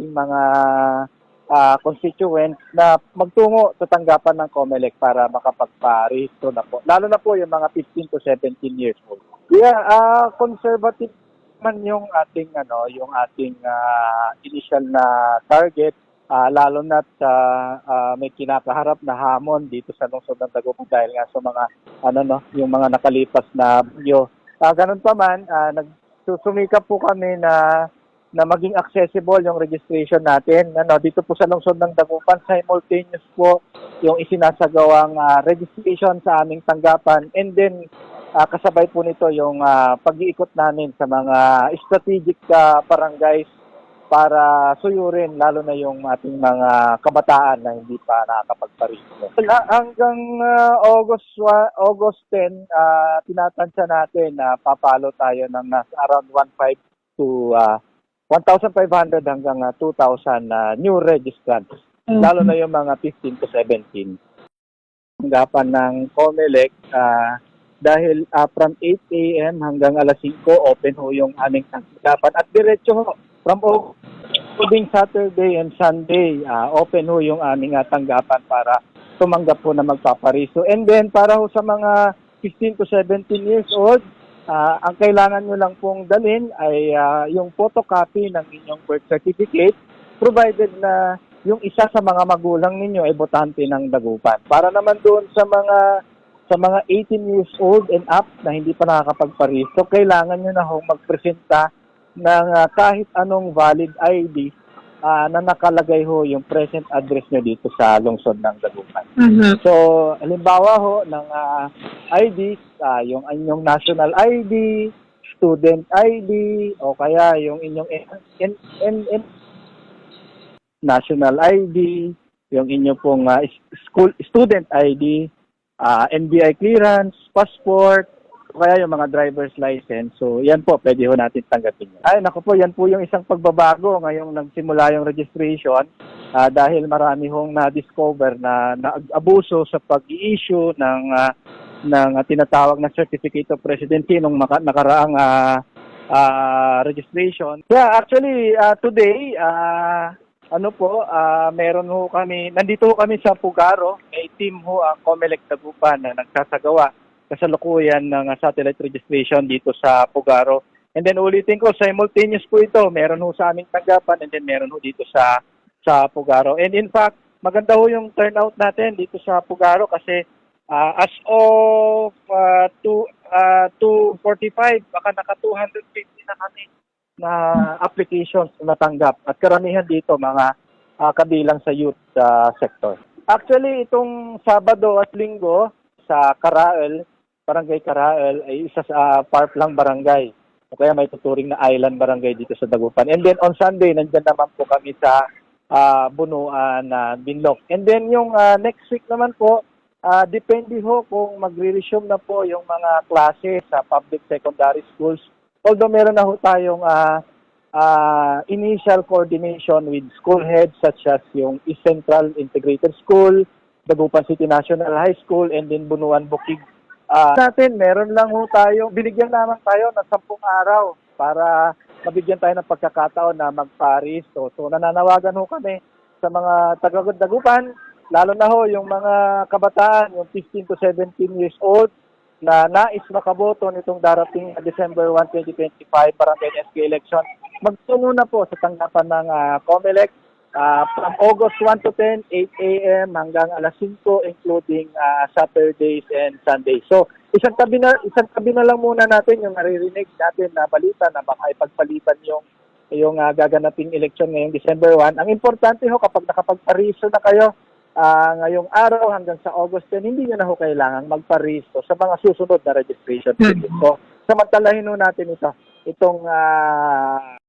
ating mga ah, constituents na magtungo sa tanggapan ng COMELEC para makapagparehistro na po. Lalo na po yung mga 15 to 17 years old. Yeah, ah conservative man yung ating ano, yung ating ah, initial na target Ah, lalo na sa ah, may kinakaharap na hamon dito sa lungsod ng Tagumpay dahil nga sa mga ano no, yung mga nakalipas na bagyo. Ah, ganun pa man, ah, nagsusumikap po kami na na maging accessible yung registration natin. Ano, dito po sa lungsod ng Dagupan, simultaneous po yung isinasagawang ah, registration sa aming tanggapan and then ah, kasabay po nito yung ah, pag-iikot namin sa mga strategic ah, barangays para suyurin lalo na yung ating mga kabataan na hindi pa nakakapagparehistro. Hanggang ah, August wa- August 10, ah, tinatansya natin na papalo tayo ng nasa around 1.5 to ah, 1,500 hanggang ah, 2,000 na new registrants. Lalo na yung mga 15 to 17. Tanggapan ng COMELEC ah, dahil ah, from 8 a.m. hanggang alas 5 open ho yung aming tanggapan at diretso ho from o- including Saturday and Sunday ah, open ho yung aming ah, tanggapan para tumanggap po na magpapariso. And then para ho sa mga 15 to 17 years old, ah, ang kailangan nyo lang pong dalhin ay ah, yung photocopy ng inyong birth certificate provided na yung isa sa mga magulang ninyo ay botante ng dagupan. Para naman doon sa mga sa mga 18 years old and up na hindi pa nakakapagparisto, kailangan nyo na hong magpresenta ng ah, kahit anong valid ID ah, na nakalagay ho yung present address nyo dito sa lungsod ng Dagupan. Mhm. So, halimbawa ho ng ah, IDs, ah, yung inyong national ID, student ID, o kaya yung inyong N- N- N- national ID, yung inyo pong is- school student ID, ah, NBI clearance, passport, kaya yung mga driver's license. So, yan po, pwede ho natin tanggapin yan. Ay, naku po, yan po yung isang pagbabago ngayong nagsimula yung registration ah, dahil marami hong na-discover na nag-abuso sa pag-i-issue ng ah, ng ah, tinatawag na Certificate of Residency nung maka- nakaraang ah, ah, registration. Yeah, actually ah, today ah, ano po, ah, meron ho kami, nandito ho kami sa Pugaro, may team ho ang Comelec Tagupan na nagsasagawa kasalukuyan ng ah, satellite registration dito sa Pugaro. And then ulitin ko, simultaneous po ito. Meron ho sa aming tanggapan and then meron ho dito sa sa Pugaro. And in fact, maganda ho yung turnout natin dito sa Pugaro kasi ah, as of uh, two, ah, 245, baka naka 250 na kami na applications na natanggap. At karamihan dito mga ah, kabilang sa youth ah, sector. Actually, itong Sabado at Linggo sa Karael, Barangay Karael, ay isa sa uh, Parplang Barangay. O kaya may tuturing na island barangay dito sa Dagupan. And then on Sunday, nandyan naman po kami sa ah, Bunuan na Binlok. And then yung ah, next week naman po, ah, depende ho kung magre-resume na po yung mga klase sa public secondary schools. Although meron na ho tayong ah, ah, initial coordination with school heads such as yung East Central Integrated School, Dagupan City National High School, and then Bunuan Bukig Ah, natin, meron lang ho tayo, binigyan naman tayo ng sampung araw para mabigyan tayo ng pagkakataon na magparis. So, so nananawagan ho kami sa mga taga-dagupan, lalo na ho yung mga kabataan, yung 15 to 17 years old, na nais makaboto nitong darating December 1, 2025 barangay SK election, magtungo na po sa tanggapan ng ah, COMELEC ah, from August 1 to 10, 8 a.m. hanggang alas 5 including ah, Saturdays and Sundays. So, isang tabi na isang tabi na lang muna natin yung naririnig natin na balita na baka ipagpalitan yung yung ah, gaganaping election ngayong December 1. Ang importante ho kapag nakapagpariso na kayo ah, ngayong araw hanggang sa August 10, hindi nyo na ho kailangan magpariso sa mga susunod na registration. Mhm. So, samantalahin ho natin ito. Itong ah,